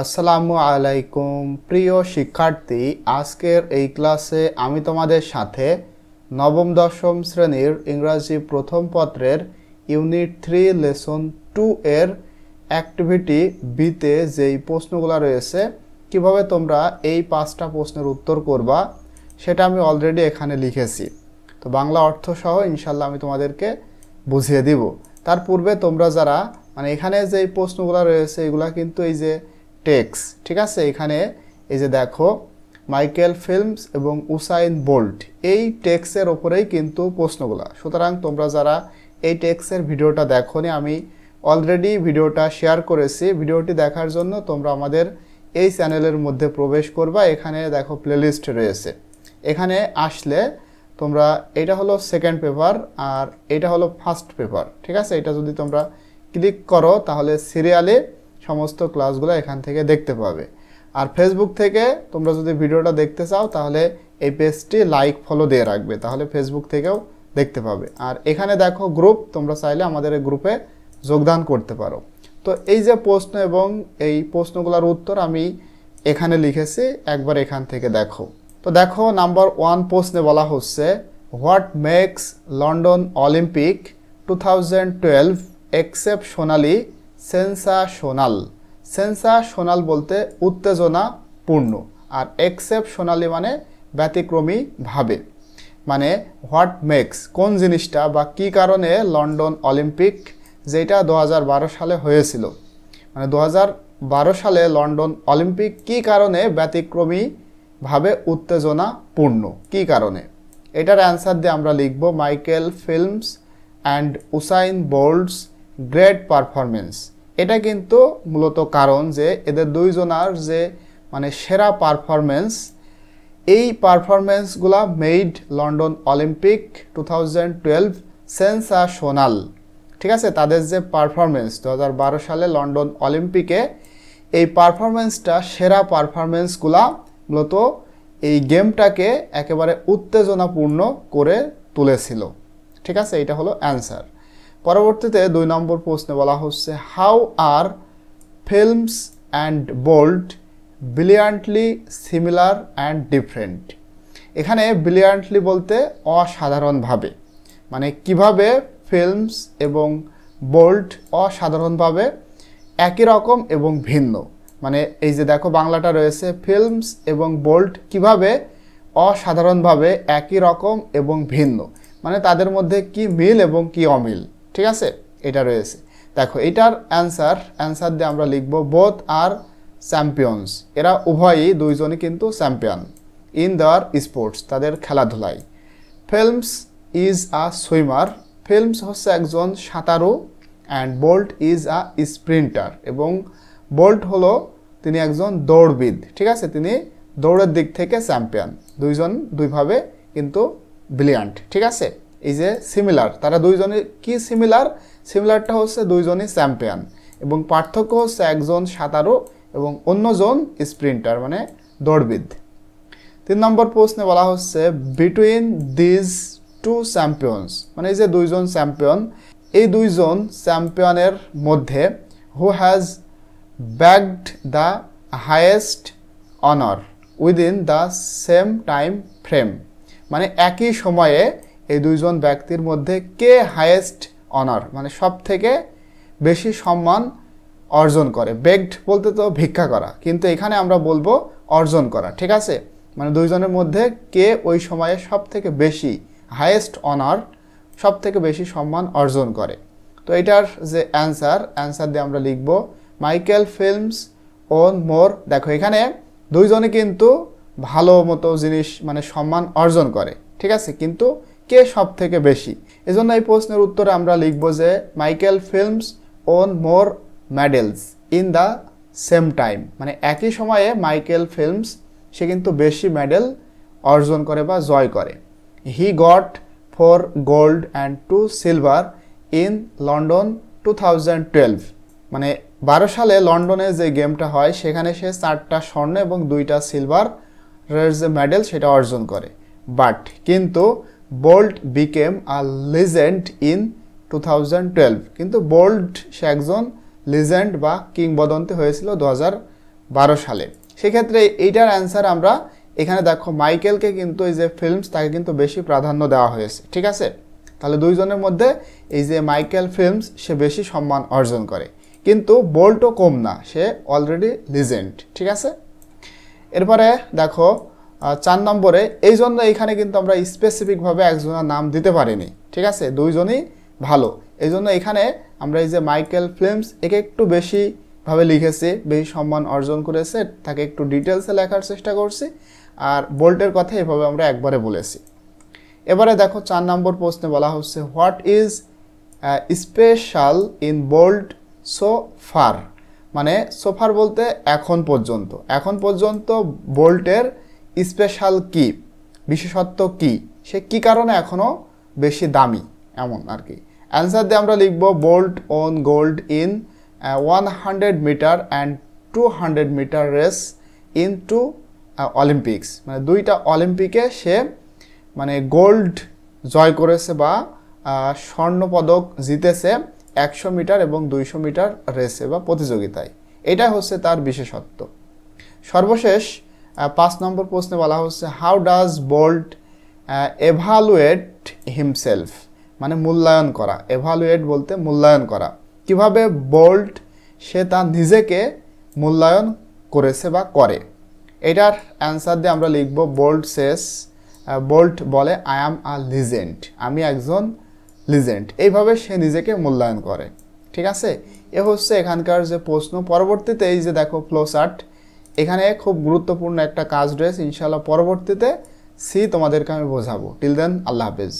আসসালামু আলাইকুম। প্রিয় শিক্ষার্থী, আজকের এই ক্লাসে আমি তোমাদের সাথে নবম, দশম শ্রেণির ইংরাজি প্রথম পত্রের ইউনিট থ্রি, লেসন টু এর অ্যাক্টিভিটি বিতে যেই প্রশ্নগুলো রয়েছে, কীভাবে তোমরা এই পাঁচটা প্রশ্নের উত্তর করবা, সেটা আমি অলরেডি এখানে লিখেছি। তো বাংলা অর্থ সহ ইনশাল্লাহ আমি তোমাদেরকে বুঝিয়ে দিব। তার পূর্বে তোমরা যারা মানে এখানে যে প্রশ্নগুলো রয়েছে, এগুলা কিন্তু এই যে টেক্স, ঠিক আছে? এখানে এই যে দেখো, মাইকেল ফিল্মস এবং উসাইন বোল্ট, এই টেক্সের ওপরেই কিন্তু প্রশ্নগুলো। সুতরাং তোমরা যারা এই টেক্সের ভিডিওটা দেখোনি, আমি অলরেডি ভিডিওটা শেয়ার করেছি। ভিডিওটি দেখার জন্য তোমরা আমাদের এই চ্যানেলের মধ্যে প্রবেশ করবা। এখানে দেখো প্লেলিস্ট রয়েছে। এখানে আসলে তোমরা, এটা হলো সেকেন্ড পেপার আর এটা হলো ফার্স্ট পেপার ঠিক আছে? এটা যদি তোমরা ক্লিক করো, তাহলে সিরিয়ালে সমস্ত ক্লাসগুলো এখান থেকে দেখতে পাবে। আর ফেসবুক থেকে তোমরা যদি ভিডিওটা দেখতে চাও, তাহলে এই পেজটি লাইক ফলো দিয়ে রাখবে। তাহলে ফেসবুক থেকেও দেখতে পাবে। আর এখানে দেখো গ্রুপ তোমরা চাইলে আমাদের এই গ্রুপে যোগদান করতে পারো। তো এই যে প্রশ্ন এবং এই প্রশ্নগুলোর উত্তর আমি এখানে লিখেছি, একবার এখান থেকে দেখো। তো দেখো নাম্বার ওয়ান প্রশ্নে বলা হচ্ছে what makes London Olympic two thousand twelve exceptionally sensational sensational বলতে উত্তেজনাপূর্ণ। আর এক্সেপশনালি মানে ব্যতিক্রমী ভাবে। মানে হোয়াট মেক্স কোন জিনিসটা বা কি কারণে লন্ডন অলিম্পিক, যেটা দু হাজার বারো সালে হয়েছিল। মানে দু হাজার বারো সালে লন্ডন অলিম্পিক কি কারণে ব্যতিক্রমী ভাবে উত্তেজনাপূর্ণ? কি কারণে? এটার অ্যান্সার দিয়ে আমরা লিখব Michael Phelps and Usain Bolt's great performance এটা কিন্তু মূলত কারণ যে এদের দুইজনার যে মানে সেরা পারফরমেন্স এই পারফরমেন্সগুলা made London Olympic two thousand twelve sensational ঠিক আছে? তাদের যে পারফরমেন্স দু বারো সালে লন্ডন অলিম্পিকে এই পারফরমেন্সটা সেরা পারফরমেন্সগুলা মূলত এই গেমটাকে একেবারে উত্তেজনাপূর্ণ করে তুলেছিল। ঠিক আছে? এটা হলো অ্যান্সার পরবর্তীতে দুই নম্বর প্রশ্নে বলা হচ্ছে how are Phelps and Bolt brilliantly similar and different এখানে ব্রিলিয়ান্টলি বলতে অসাধারণভাবে মানে কীভাবে ফিল্মস এবং বোল্ট অসাধারণভাবে একই রকম এবং ভিন্ন। মানে এই যে দেখো বাংলাটা রয়েছে ফিল্মস এবং বোল্ট কীভাবে অসাধারণভাবে একই রকম এবং ভিন্ন। মানে তাদের মধ্যে কি মিল এবং কি অমিল? ঠিক আছে? এটা রয়েছে। দেখো, এটার অ্যান্সার অ্যান্সার দিয়ে আমরা লিখব বোথ আর চ্যাম্পিয়ন্স এরা উভয়ই দুইজনই কিন্তু চ্যাম্পিয়ন ইন দেয়ার স্পোর্টস তাদের খেলাধুলায় Phelps is a swimmer Phelps হচ্ছে একজন সাঁতারু and Bolt is a sprinter এবং বোল্ট হলো তিনি একজন দৌড়বিদ, ঠিক আছে? তিনি দৌড়ের দিক থেকে চ্যাম্পিয়ন দুইজন দুইভাবে কিন্তু ব্রিলিয়ান্ট ঠিক আছে? এই যে সিমিলার তারা দুইজনে, কি সিমিলার সিমিলারটা হচ্ছে দুইজনই চ্যাম্পিয়ন এবং পার্থক্য হচ্ছে একজন সাঁতারু এবং অন্যজন স্প্রিন্টার মানে দৌড়বিদ। তিন নম্বর প্রশ্নে বলা হচ্ছে বিটুইন দিজ টু চ্যাম্পিয়ন্স মানে এই যে দুইজন চ্যাম্পিয়ন এই দুইজন চ্যাম্পিয়নের মধ্যে who has bagged the highest honour within the same time frame মানে একই সময়ে এই দুইজন ব্যক্তির মধ্যে কে হায়েস্ট অনার মানে সব থেকে বেশি সম্মান অর্জন করে। বেগড বলতে তো ভিক্ষা করা, কিন্তু এখানে আমরা বলব অর্জন করা, ঠিক আছে? মানে দুইজনের মধ্যে কে ওই সময়ে সব থেকে বেশি হায়েস্ট অনার সব থেকে বেশি সম্মান অর্জন করে? তো এটার যে অ্যান্সার অ্যান্সার দিয়ে আমরা লিখব মাইকেল ফিল্মস ওন মোর দেখো, এখানে দুইজনে কিন্তু ভালো মতো জিনিস মানে সম্মান অর্জন করে, ঠিক আছে? কিন্তু কে সব থেকে বেশি? এজন্য এই প্রশ্নের উত্তরে আমরা লিখব যে Michael Phelps won more medals in the same time. মানে একই সময়ে মাইকেল ফিল্মস, সে কিন্তু বেশি মেডেল অর্জন করে বা জয় করে। He got four gold and two silver in London two thousand twelve. মানে বারো সালে লন্ডনে যে গেমটা হয়, সেখানে সে চারটা স্বর্ণ এবং দুইটা সিলভার যে মেডেল সেটা অর্জন করে। বাট কিন্তু Bolt became a legend in two thousand twelve কিন্তু বোল্ট সে একজন লিজেন্ড বা কিংবদন্তি হয়েছিল দু হাজার বারো সালে। সেক্ষেত্রে এইটার অ্যান্সার আমরা এখানে দেখো, মাইকেলকে কিন্তু এই যে ফিল্মস তাকে কিন্তু বেশি প্রাধান্য দেওয়া হয়েছে, ঠিক আছে? তাহলে দুইজনের মধ্যে এই যে মাইকেল ফিল্মস সে বেশি সম্মান অর্জন করে। কিন্তু বোল্টও কম না, সে অলরেডি লিজেন্ড ঠিক আছে? এরপরে দেখো চার নম্বরে, এই জন্য এখানে কিন্তু আমরা স্পেসিফিকভাবে একজনের নাম দিতে পারিনি, ঠিক আছে? দুইজনই ভালো। এই জন্য এখানে আমরা এই যে মাইকেল ফিল্মস একে একটু বেশিভাবে লিখেছি, বেশি সম্মান অর্জন করেছে, তাকে একটু ডিটেলসে লেখার চেষ্টা করছি, আর বোল্টের কথা এভাবে আমরা একবারে বলেছি। এবারে দেখো, চার নম্বর প্রশ্নে বলা হচ্ছে what is special in Bolt so far মানে সোফার বলতে এখন পর্যন্ত। এখন পর্যন্ত বোল্টের স্পেশাল কি? বিশেষত্ব কি? সে কি কারণে এখনও বেশি দামি? এমন আর কি। অ্যান্সার দিয়ে আমরা লিখব Bolt won gold in one hundred metre and two hundred metre race in two Olympics মানে দুইটা অলিম্পিকে সে মানে গোল্ড জয় করেছে বা আহ, স্বর্ণপদক জিতেছে একশো মিটার এবং দুইশো মিটার রেসে বা প্রতিযোগিতায়। এটা হচ্ছে তার বিশেষত্ব। সর্বশেষ পাঁচ নম্বর প্রশ্নে বলা হচ্ছে how does Bolt evaluate himself মানে মূল্যায়ন করা। এভালুয়েট বলতে মূল্যায়ন করা। কীভাবে বোল্ট সে তার নিজেকে মূল্যায়ন করেছে বা করে? এটার অ্যান্সার দিয়ে আমরা লিখব বোল্ট শেষ বোল্ট বলে আই অ্যাম আ লিজেন্ড আমি একজন লিজেন্ড এইভাবে সে নিজেকে মূল্যায়ন করে। ঠিক আছে? এ হচ্ছে এখানকার যে প্রশ্ন। পরবর্তীতে এই যে দেখো ফ্লো চার্ট এখানে খুব গুরুত্বপূর্ণ একটা কাজ রয়েছে ইনশাল্লাহ পরবর্তীতে সি তোমাদেরকে আমি বোঝাবো। টিল দেন আল্লাহ হাফেজ।